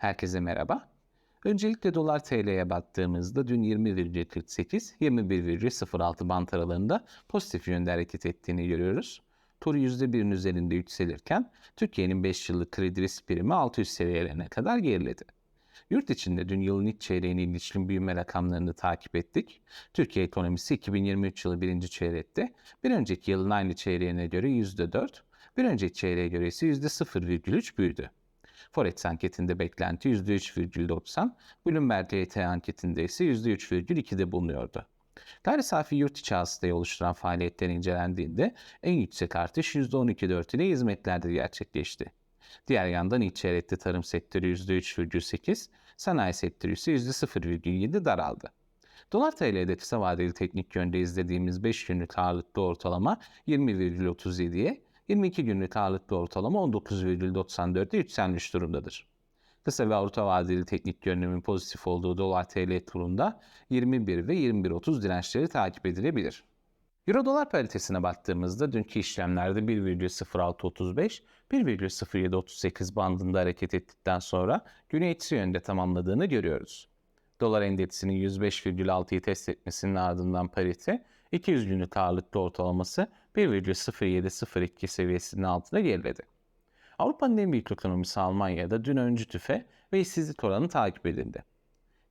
Herkese merhaba. Öncelikle dolar TL'ye baktığımızda dün 20,48, 21,06 bant aralığında pozitif yönde hareket ettiğini görüyoruz. Tur %1'in üzerinde yükselirken Türkiye'nin 5 yıllık kredi risk primi 600 seviyelerine kadar geriledi. Yurt içinde dün yılın ilk çeyreğine ilişkin büyüme rakamlarını takip ettik. Türkiye ekonomisi 2023 yılı birinci çeyrekte bir önceki yılın aynı çeyreğine göre %4, bir önceki çeyreğe göre ise %0,3 büyüdü. Forex anketinde beklenti %3,90, Bloomberg LT anketinde ise %3,2'de bulunuyordu. Gayri safi yurt içi hastayı oluşturan faaliyetler incelendiğinde en yüksek artış %12,4 ile hizmetlerde gerçekleşti. Diğer yandan ilk çeyrekte tarım sektörü %3,8, sanayi sektörü ise %0,7 daraldı. Dolar TL'de kısa vadeli teknik yönde izlediğimiz 5 günlük ağırlıklı ortalama 20,37'ye, 22 günlük ağırlıklı ortalama 19,94'e yükselmiş durumdadır. Kısa ve orta vadeli teknik yönlemin pozitif olduğu dolar TL turunda 21 ve 21.30 dirençleri takip edilebilir. Euro dolar paritesine baktığımızda dünkü işlemlerde 1,0635, 1,0738 bandında hareket ettikten sonra günü eksi yönde tamamladığını görüyoruz. Dolar endeksinin 105,6'yı test etmesinin ardından parite 200 günlük ağırlıklı ortalaması 1,0702 seviyesinin altına geriledi. Avrupa'nın en büyük ekonomisi Almanya'da dün öncü tüfe ve işsizlik oranı takip edildi.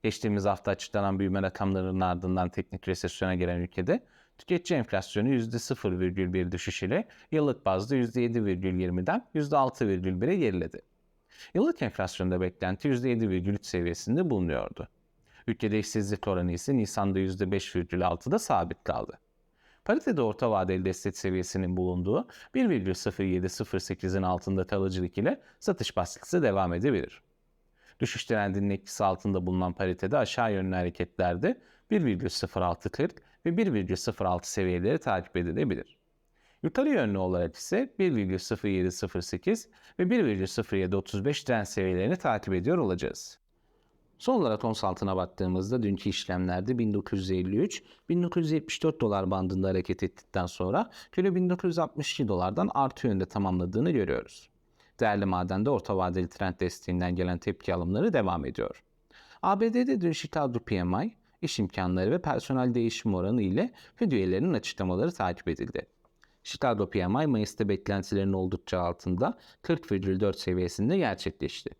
Geçtiğimiz hafta açıklanan büyüme rakamlarının ardından teknik resesyona giren ülkede tüketici enflasyonu %0,1 düşüş ile yıllık bazda %7,20'den %6,1'e geriledi. Yıllık enflasyonda beklenti %7,3 seviyesinde bulunuyordu. Ülkede işsizlik oranı ise Nisan'da %5,6'da sabit kaldı. Paritede orta vadeli destek seviyesinin bulunduğu 1,0708'in altında kalıcılık ile satış baskısı devam edebilir. Düşüş trendinin etkisi altında bulunan paritede aşağı yönlü hareketlerde 1,0640 ve 1,06 seviyeleri takip edilebilir. Yukarı yönlü olarak ise 1,0708 ve 1,0735 trend seviyelerini takip ediyor olacağız. Son olarak ons altına baktığımızda dünkü işlemlerde 1953-1974 dolar bandında hareket ettikten sonra kilo 1962 dolardan artı yönde tamamladığını görüyoruz. Değerli madende orta vadeli trend desteğinden gelen tepki alımları devam ediyor. ABD'de dün Chicago PMI, iş imkanları ve personel değişim oranı ile Fed açıklamaları takip edildi. Chicago PMI Mayıs'ta beklentilerin oldukça altında 40,4 seviyesinde gerçekleşti.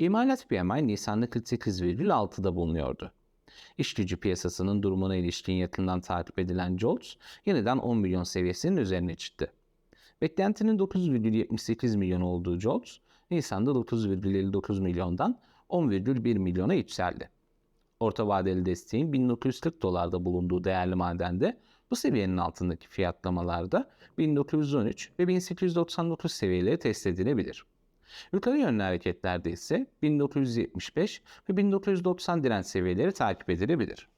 İmalat PMI Nisan'da 48,6'da bulunuyordu. İş gücü piyasasının durumuna ilişkin yakından takip edilen JOLTS yeniden 10 milyon seviyesinin üzerine çıktı. Beklentinin 9,78 milyon olduğu JOLTS, Nisan'da 9,59 milyondan 10,1 milyona yükseldi. Orta vadeli desteğin 1940 dolarda bulunduğu değerli madende bu seviyenin altındaki fiyatlamalarda 1913 ve 1899 seviyeleri test edilebilir. Yukarı yönlü hareketlerde ise 1975 ve 1990 direnç seviyeleri takip edilebilir.